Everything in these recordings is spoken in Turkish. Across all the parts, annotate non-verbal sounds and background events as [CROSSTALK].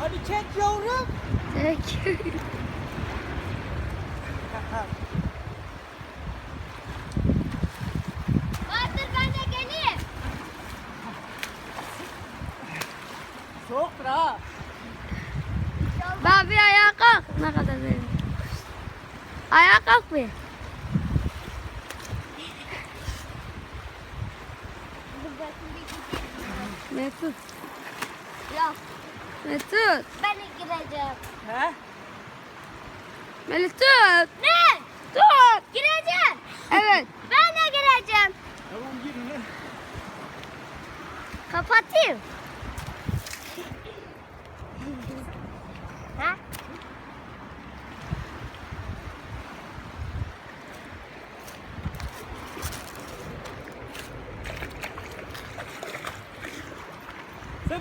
Hadi çek yavrum. Tek. Bahadır ben de geleyim. Soğuktur ha. Bak bir ayağa kalk. Ne kadar derin. Ayağa kalk bir. Mesut. Yok Mesut. ben gireceğim. He? Mesut. Ne? Tut. Gireceğim. Evet. [LAUGHS] Ben de gireceğim. Tamam girin. Kapatayım. [LAUGHS] ha?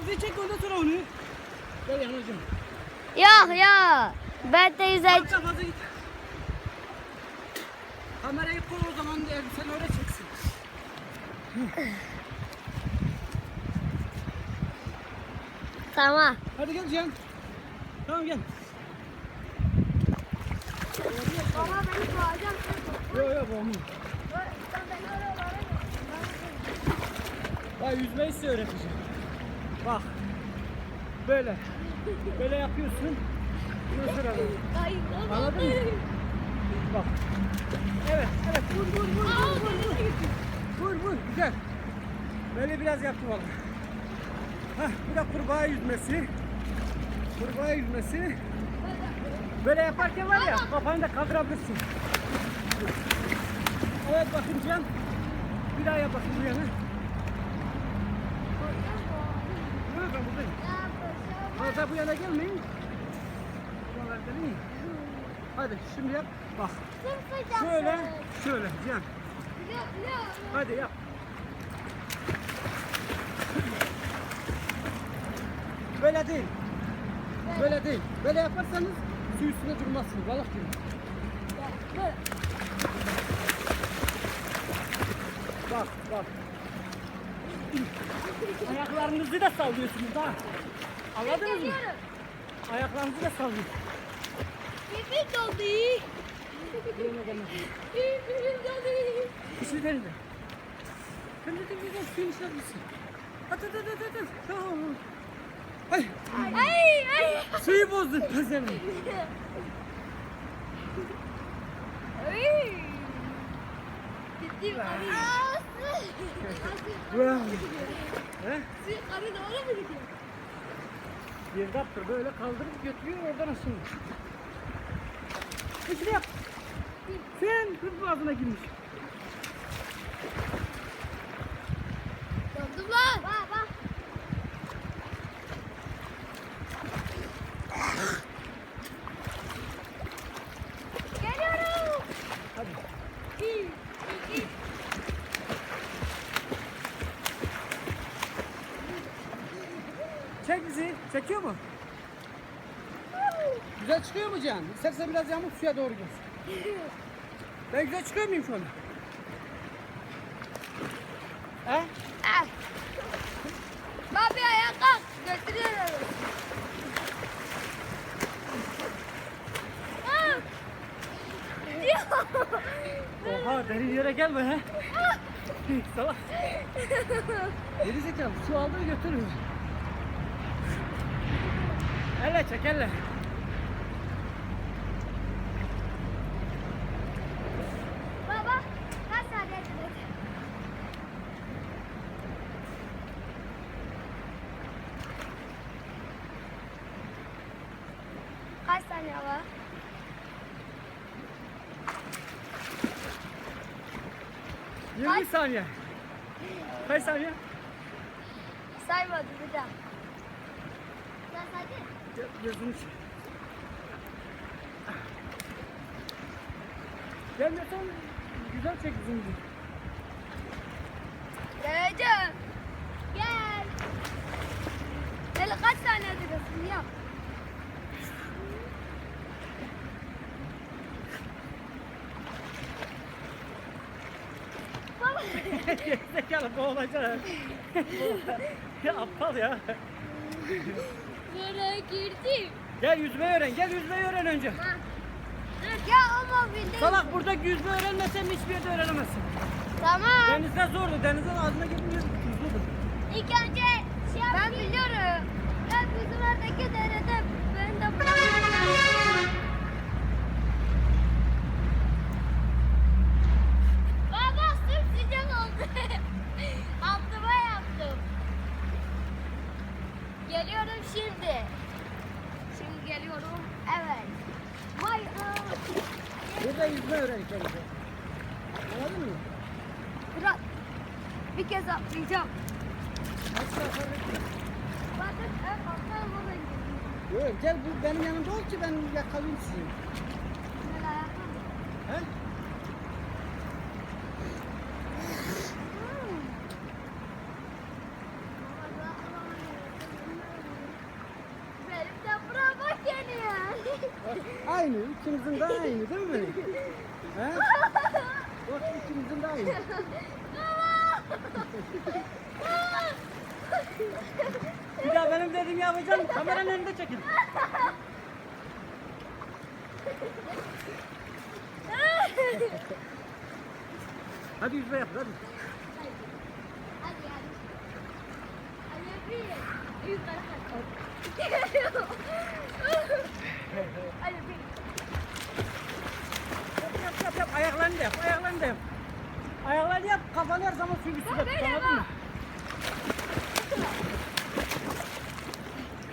Bizi çek ondan sonra onu. Gel yanacağım. Yok yok. Ben de yüzey. Arka fazla git. Kamerayı koy o zaman sen öyle çeksin. Tamam. Hadi gel Cihan. Tamam gel. Baba beni boğacağım. Yok yok oralara Bak yüzmeyi size öğreteceğim. Bak. Böyle. Böyle yapıyorsun. Böyle. Hayır. Anladın mı? Bak. Evet, evet. Vur, vur, vur, vur, vur, vur. Vur, vur, güzel. Böyle biraz yaptım valla. Hah, bir de kurbağa yüzmesi. Kurbağa yüzmesi. Böyle yaparken var ya, kafanı da kaldırabilirsin. Evet, bakın Cihan. Bir daha yap bu yana. Yok, ben buradayım. Fazla bu yana gelmeyin. Buralarda değil. Hadi şimdi yap. Bak. Şöyle, şöyle Cihan. Hadi yap. Böyle değil. Böyle değil. Böyle yaparsanız su üstünde durmazsınız. Balık gibi. Bak, bak. Ayaklarınızı da sallıyorsunuz ha. Anladınız mı? Ayaklarınızı da sallıyorsunuz. Pipi doldu. Pipi doldu. Kişi verin de. Hem de güzel suyun içine gitsin. At at at at at. Tamam. Ay, Ay ay. suyu bozdun pezevenk. Ay. Gittim abi. Wow. He? Abi doğru mu gidiyor? Girdaptır böyle kaldırıp götürüyor oradan aşağı. İşte yap. Sen kız ağzına girmiş. Döndüm lan. Bak bak. Geliyorum. Hadi. Bir, iki, Çek bizi. Çekiyor mu? Güzel çıkıyor mu Cihan? İstersen biraz yamuk suya doğru gel. Ben güzel çıkıyor muyum şu anda? He? Al. Bak bir ayağa kalk. Götürüyorum. Ah! Oha derin yere gelme he. [LAUGHS] Salak. Geri zekalı su aldı götürür. Elle çek elle. Baba, kaç saniye? Kaç saniye var? Yirmi saniye. Kaç saniye? Saymadı bir daha. Sadece Gö- Gözünü çek. Gelmiyorsan güzel çek yüzünüzü. Geleceğim. gel. Hele kaç saniye diyorsun yap. Zekalı boğulacak. [LAUGHS] ya aptal ya. Buraya girdim. Gel yüzmeyi öğren. Gel yüzmeyi öğren önce. Ya ama bildim. Salak burada yüzme öğrenmesen hiçbir yerde öğrenemezsin. Tamam. Denizde zordu. Denizin ağzına gitmiyor. Tuzludur. İlk önce şey Ben biliyorum. Ben bizim oradaki derede ben de Baba sıcak oldu. Altıma yaptım. Geliyorum şimdi. Şimdi geliyorum. Evet. Vay aa. Burada yüzme öğren kendine. Anladın mı? Bırak. Bir kez atlayacağım. Yok gel bu benim yanımda ol ki ben yakalayayım sizi. Ben ayakkabı. He? Benim de burama geliyor. Aynı. ikimizin de aynı değil mi? He? Bak ikimizin de aynı. Bir daha benim dediğimi yapacaksın. Kameranın önünde çekin. Hadi yüzme yap hadi. Hadi hadi. Hadi bir. Yukarı hadi. Hadi bir. Yap yap yap yap. Ayaklarını da yap. Ayaklarını da yap. Ayaklarını yap. Kafanı her zaman suyun üstüne tut. Anladın mı?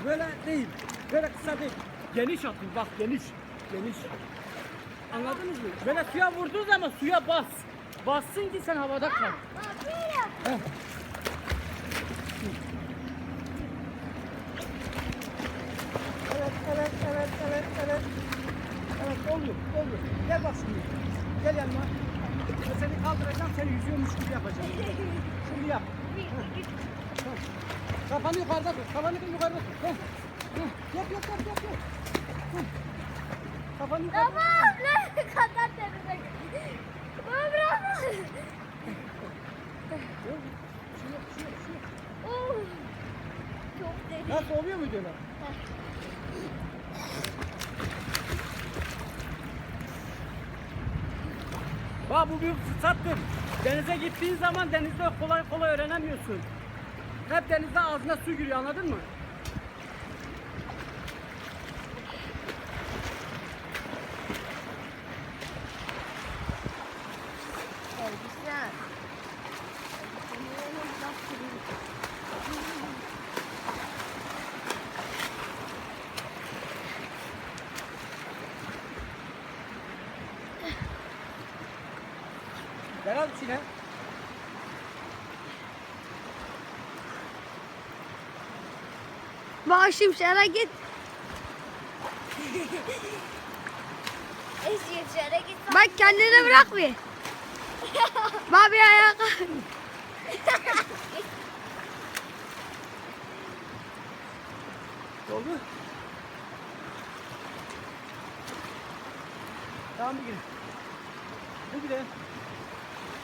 Böyle değil. Böyle kısa değil. Geniş atın bak geniş. Geniş. Anladınız mı? Böyle suya vurduğun zaman suya bas. Bassın ki sen havada kal. Heh. Evet, evet, evet, evet, evet. Evet, oluyor, oluyor. Gel bak şimdi. Gel yanıma. Ben seni kaldıracağım, seni yüzüyormuş gibi yapacağım. Şimdi yap. Kafanı yukarıda tut, kafanı yukarıda tut. Heh. Yap, yap, yap, yap, yap. Kafanı yukarıda tut. Tamam. Ne kadar temiz. Baba bravo. Şu şu şu yok. Çok derin. Nasıl oluyor muydu öyle? Bak bu büyük fırsattır. Denize gittiğin zaman denizde kolay kolay öğrenemiyorsun. Hep denizde ağzına su giriyor anladın mı? Güzel. Gel al içine. Bak şimşere git. Eşim şöyle git. Bak kendini bırak bir. Bak bir ayağa kalk. [LAUGHS] Oldu. Tamam bir gidelim. Bir gidelim.